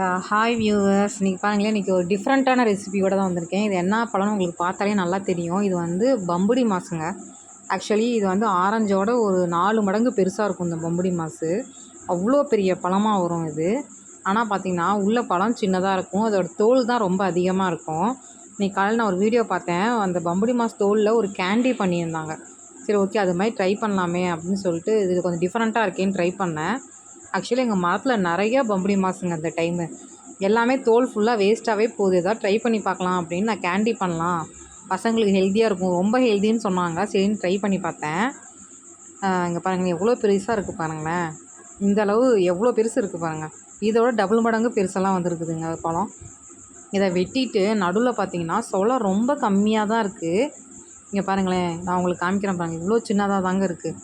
Hi viewers இன்றைக்கி பாருங்களேன் இன்றைக்கி ஒரு டிஃப்ரெண்ட்டான ரெசிபியோட தான் வந்திருக்கேன். இது என்ன பழம்னு உங்களுக்கு பார்த்தாலே நல்லா தெரியும். இது வந்து பம்புடி மாசுங்க. ஆக்சுவலி இது வந்து ஆரஞ்சோட ஒரு நாலு மடங்கு பெருசாக இருக்கும் இந்த பம்புடி மாசு. அவ்வளோ பெரிய பழமாக வரும் இது. ஆனால் பார்த்திங்கன்னா உள்ள பழம் சின்னதாக இருக்கும். அதோட தோல் தான் ரொம்ப அதிகமாக இருக்கும். இன்றைக்கி காலையில் நான் ஒரு வீடியோ பார்த்தேன். அந்த பம்புடி மாஸ் தோலில் ஒரு கேண்டி பண்ணியிருந்தாங்க. சரி ஓகே அது மாதிரி ட்ரை பண்ணலாமே அப்படின்னு சொல்லிட்டு இது கொஞ்சம் டிஃப்ரெண்ட்டாக இருக்கேன்னு ட்ரை பண்ணேன். ஆக்சுவலி எங்கள் மரத்தில் நிறைய பம்புடி மாசுங்க அந்த டைமு எல்லாமே தோல் ஃபுல்லாக வேஸ்ட்டாகவே போகுது. ஏதாவது ட்ரை பண்ணி பார்க்கலாம் அப்படின்னு நான் கேண்டி பண்ணலாம். பசங்களுக்கு ஹெல்த்தியாக இருக்கும். ரொம்ப ஹெல்த்தின்னு சொன்னாங்க. சரின்னு ட்ரை பண்ணி பார்த்தேன். இங்கே பாருங்கள் எவ்வளோ பெருசாக இருக்குது பாருங்களேன். இந்த அளவு எவ்வளோ பெருசு இருக்குது பாருங்கள் இதோட டபுள் மடங்கு பெருசெல்லாம் வந்துருக்குதுங்க பழம். இதை வெட்டிட்டு நடுவில் பார்த்தீங்கன்னா சொலை ரொம்ப கம்மியாக தான் இருக்குது இங்கே பாருங்களேன். நான் உங்களுக்கு காமிக்கிறேன் பாருங்கள் இவ்வளோ சின்னதாக தாங்க இருக்குது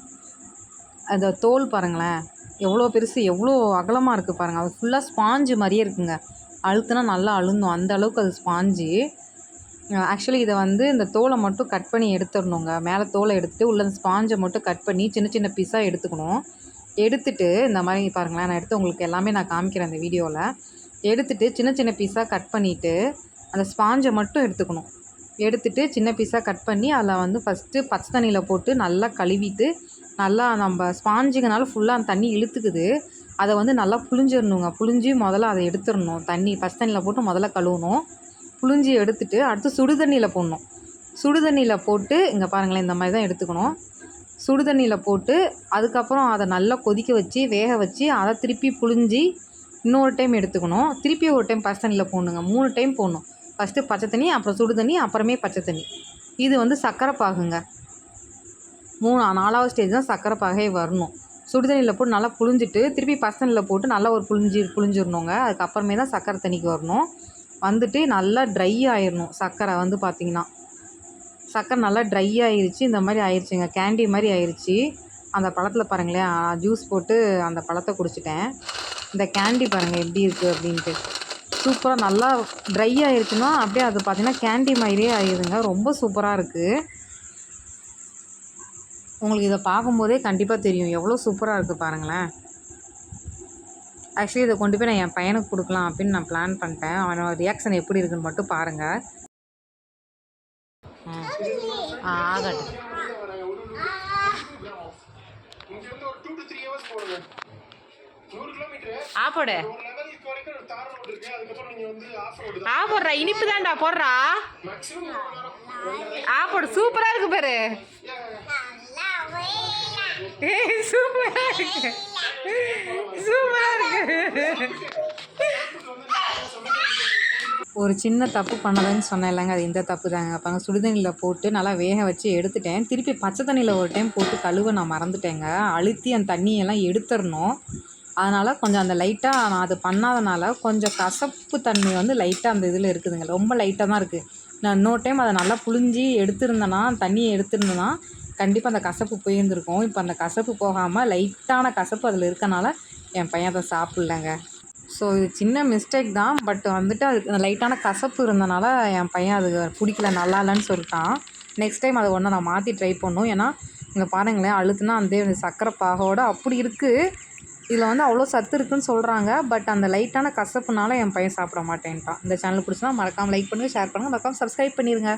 அந்த தோல் பாருங்களேன். எவ்வளோ பெருசு எவ்வளோ அகலமாக இருக்குது பாருங்கள் அது ஃபுல்லாக ஸ்பாஞ்சு மாதிரியே இருக்குங்க. அழுத்துனா நல்லா அழுந்தும். அந்த அளவுக்கு அது ஸ்பாஞ்சு ஆக்சுவலி இதை வந்து இந்த தோலை மட்டும் கட் பண்ணி எடுத்துடணுங்க. மேலே தோலை எடுத்துகிட்டு உள்ள அந்த ஸ்பாஞ்சை மட்டும் கட் பண்ணி சின்ன சின்ன பீஸாக எடுத்துக்கணும். எடுத்துட்டு இந்த மாதிரி பாருங்களேன் நான் எடுத்து உங்களுக்கு எல்லாமே நான் காமிக்கிறேன் அந்த வீடியோவில் எடுத்துட்டு சின்ன சின்ன பீஸாக கட் பண்ணிவிட்டு அந்த ஸ்பாஞ்சை மட்டும் எடுத்துக்கணும். எடுத்துட்டு சின்ன பீஸாக கட் பண்ணி அதில் வந்து ஃபஸ்ட்டு பச்சை தண்ணியில் போட்டு நல்லா கழுவிட்டு நல்லா நம்ம ஸ்பாஞ்சுங்கனால ஃபுல்லாக அந்த தண்ணி இழுத்துக்குது. அதை வந்து நல்லா புழிஞ்சிடணுங்க புழிஞ்சு முதல்ல அதை எடுத்துடணும் தண்ணி பச்சை தண்ணியில் போட்டு முதல்ல கழுவணும். புழிஞ்சு எடுத்துட்டு அடுத்து சுடு தண்ணியில் போடணும். சுடு தண்ணியில் போட்டு இங்கே பாருங்களேன் இந்த மாதிரி தான் எடுத்துக்கணும். சுடு தண்ணியில் போட்டு அதுக்கப்புறம் அதை நல்லா கொதிக்க வச்சு வேக வச்சு அதை திருப்பி புழிஞ்சி இன்னொரு டைம் எடுத்துக்கணும். திருப்பி ஒரு டைம் பச்சை தண்ணியில் போடணுங்க. மூணு டைம் போடணும். ஃபஸ்ட்டு பச்சை தண்ணி அப்புறம் சுடு தண்ணி அப்புறமே பச்சை தண்ணி. இது வந்து சர்க்கரை பாகுங்க. மூணு நாலாவது ஸ்டேஜ் தான் சக்கரை பகை வரணும். சுடுதண்ணியில் போட்டு நல்லா புழிஞ்சிட்டு திருப்பி பசனில் போட்டு நல்லா ஒரு புழிஞ்சி புழிஞ்சிடணுங்க அதுக்கப்புறமே தான் சக்கரை தண்ணிக்கு வரணும். வந்துட்டு நல்லா ட்ரை ஆயிடணும் சக்கரை வந்து பார்த்திங்கன்னா சக்கரை நல்லா ட்ரை ஆயிடுச்சு இந்த மாதிரி ஆயிடுச்சுங்க கேண்டி மாதிரி ஆயிடுச்சு அந்த பழத்தில் பாருங்களேன் ஜூஸ் போட்டு அந்த பழத்தை குடிச்சிட்டேன். இந்த கேண்டி பாருங்கள் எப்படி இருக்குது அப்படின்ட்டு. சூப்பராக நல்லா ட்ரை ஆயிடுச்சுன்னா அப்படியே அது பார்த்திங்கன்னா கேண்டி மாதிரியே ஆயிடுதுங்க ரொம்ப சூப்பராக இருக்குது உங்களுக்கு இதை பார்க்கும்போதே கண்டிப்பாக தெரியும். எவ்வளோ சூப்பராக இருக்குது பாருங்களேன். ஆக்சுவலி இதை கொண்டு போய் நான் என் பையனுக்கு கொடுக்கலாம் அப்படின்னு நான் பிளான் பண்ணிட்டேன். அவனோட ரியாக்ஷன் எப்படி இருக்குன்னு மட்டும் பாருங்கள் ஆகட்டும். ஆப்போடு ஆ போடுறா. இனிப்பு தான்டா போடுறா. ஆ போடு. சூப்பரா இருக்கு பாரு. ஏய் சூப்பரா இருக்கு. சூப்பரா இருக்கு. ஒரு சின்ன தப்பு பண்ணதுன்னு சொன்னேன் இல்லைங்க அது இந்த தப்பு தாங்க அப்போ சுடுதண்ணியில் போட்டு நல்லா வேக வச்சு எடுத்துட்டேன். திருப்பி பச்சை தண்ணியில் ஒரு டைம் போட்டு கழுவ நான் மறந்துட்டேங்க. அழுத்தி அந்த தண்ணியெல்லாம் எடுத்துடணும். அதனால் கொஞ்சம் அந்த லைட்டாக நான் அது பண்ணாதனால கொஞ்சம் கசப்பு தன்மை வந்து லைட்டாக அந்த இதில் இருக்குதுங்க. ரொம்ப லைட்டாக தான் இருக்குது நான் இன்னொரு டைம் அதை நல்லா புழிஞ்சி எடுத்திருந்தேன்னா தண்ணியை எடுத்திருந்தேன்னா கண்டிப்பாக அந்த கசப்பு போயிருந்துருக்கும். இப்போ அந்த கசப்பு போகாமல் லைட்டான கசப்பு அதில் இருக்கனால என் பையன் அதை சாப்பிட்லங்க. ஸோ இது சின்ன மிஸ்டேக் தான். பட் வந்துட்டு அதுக்கு லைட்டான கசப்பு இருந்தனால என் பையன் அது பிடிக்கல நல்லா இல்லைன்னு சொல்லிட்டான். நெக்ஸ்ட் டைம் அதை ஒன்று நான் மாற்றி ட்ரை பண்ணும். ஏன்னா இங்கே பாருங்களேன் அழுத்துனா அந்த சர்க்கரை பாகோட அப்படி இருக்குது இதில் வந்து அவ்வளோ சத்து இருக்குன்னு சொல்கிறாங்க பட் அந்த லைட்டான கசப்புனால என் பையன் சாப்பிட மாட்டேன்ட்டான். இந்த சேனல் பிடிச்சினா மறக்காமல் லைக் பண்ணுங்கள் ஷேர் பண்ணுங்கள் மறக்காமல் சப்ஸ்கிரைப் பண்ணிடுங்க